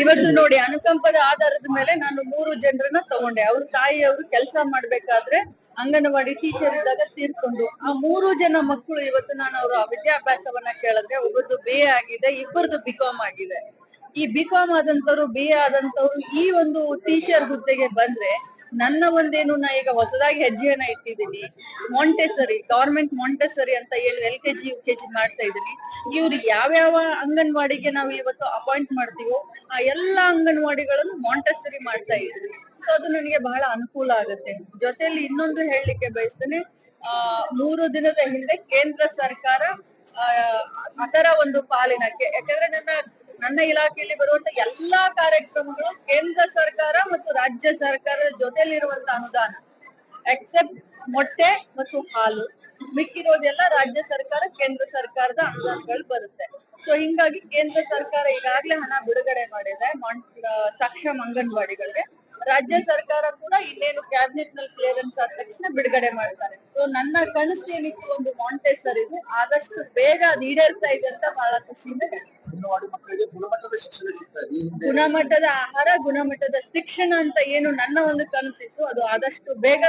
ಇವತ್ತು ನೋಡಿ ಅನುಕಂಪದ ಆಧಾರದ ಮೇಲೆ ನಾನು ಮೂರು ಜನರನ್ನ ತಗೊಂಡೆ. ಅವ್ರ ತಾಯಿಯವರು ಕೆಲಸ ಮಾಡ್ಬೇಕಾದ್ರೆ ಅಂಗನವಾಡಿ ಟೀಚರ್ ಇದ್ದಾಗ ತೀರ್ಕೊಂಡು. ಆ ಮೂರು ಜನ ಮಕ್ಕಳು ಇವತ್ತು ನಾನು ಅವರ ವಿದ್ಯಾಭ್ಯಾಸವನ್ನ ಕೇಳಿದ್ರೆ ಒಬ್ಬರದು ಬಿ ಎ ಆಗಿದೆ ಇಬ್ಬರದು ಬಿ ಕಾಮ್ ಆಗಿದೆ. ಈ ಬಿ ಕಾಮ್ ಆದಂತವ್ರು ಬಿ ಎ ಆದಂತವ್ರು ಈ ಒಂದು ಟೀಚರ್ ಹುದ್ದೆಗೆ ಬಂದ್ರೆ ನನ್ನ ಒಂದೇನು ನಾ ಈಗ ಹೊಸದಾಗಿ ಹೆಜ್ಜೆಯನ್ನ ಇಟ್ಟಿದ್ದೀನಿ. ಮೊಂಟೆಸರಿ ಗವರ್ಮೆಂಟ್ ಮೊಂಟೆಸರಿ ಅಂತ ಏನು L K G, U K G ಮಾಡ್ತಾ ಇದ್ದೀನಿ. ಇವ್ರಿಗೆ ಯಾವ್ಯಾವ ಅಂಗನವಾಡಿಗೆ ನಾವು ಇವತ್ತು ಅಪಾಯಿಂಟ್ ಮಾಡ್ತೀವೋ ಆ ಎಲ್ಲಾ ಅಂಗನವಾಡಿಗಳನ್ನು ಮೊಂಟೆಸರಿ ಮಾಡ್ತಾ ಇದ್ದೀವಿ ಸೊ ಅದು ನನಗೆ ಬಹಳ ಅನುಕೂಲ ಆಗುತ್ತೆ. ಜೊತೆಯಲ್ಲಿ ಇನ್ನೊಂದು ಹೇಳಲಿಕ್ಕೆ ಬಯಸ್ತೇನೆ, ಆ, ಮೂರು ದಿನದ ಹಿಂದೆ ಕೇಂದ್ರ ಸರ್ಕಾರ ಅದರ ಒಂದು ಪಾಲಿನಕ್ಕೆ ಯಾಕಂದ್ರೆ ನನ್ನ ನನ್ನ ಇಲಾಖೆಯಲ್ಲಿ ಬರುವಂತ ಎಲ್ಲಾ ಕಾರ್ಯಕ್ರಮಗಳು ಕೇಂದ್ರ ಸರ್ಕಾರ ಮತ್ತು ರಾಜ್ಯ ಸರ್ಕಾರದ ಜೊತೆಲಿರುವಂತ ಅನುದಾನ. ಎಕ್ಸೆಪ್ಟ್ ಮೊಟ್ಟೆ ಮತ್ತು ಹಾಲು ಮಿಕ್ಕಿರೋದೆಲ್ಲ ರಾಜ್ಯ ಸರ್ಕಾರ, ಕೇಂದ್ರ ಸರ್ಕಾರದ ಅನುದಾನಗಳು ಬರುತ್ತೆ. ಸೊ ಹಿಂಗಾಗಿ ಕೇಂದ್ರ ಸರ್ಕಾರ ಈಗಾಗಲೇ ಹಣ ಬಿಡುಗಡೆ ಮಾಡಿದೆ ಸಕ್ಷಮ ಅಂಗನವಾಡಿಗಳಿಗೆ. ರಾಜ್ಯ ಸರ್ಕಾರ ಕೂಡ ಇನ್ನೇನು ಕ್ಯಾಬಿನೆಟ್ನಲ್ಲಿ ಕ್ಲಿಯರೆನ್ಸ್ ಆದ ತಕ್ಷಣ ಬಿಡುಗಡೆ ಮಾಡ್ತಾರೆ. ಸೊ ನನ್ನ ಕನಸು ಏನಿತ್ತು ಒಂದು ಮಾಂಟೆಸರ್ ಇದು. ಆದಷ್ಟು ಬೇಗ ಅದು ಈಡೇರ್ತಾ ಇದೆ ಅಂತ ಬಹಳ ಖುಷಿಯಿಂದ. ಗುಣಮಟ್ಟದ ಆಹಾರ ಗುಣಮಟ್ಟದ ಶಿಕ್ಷಣ ಅಂತ ಏನು ನನ್ನ ಒಂದು ಕನಸಿತ್ತು. ಅದು ಆದಷ್ಟು ಬೇಗ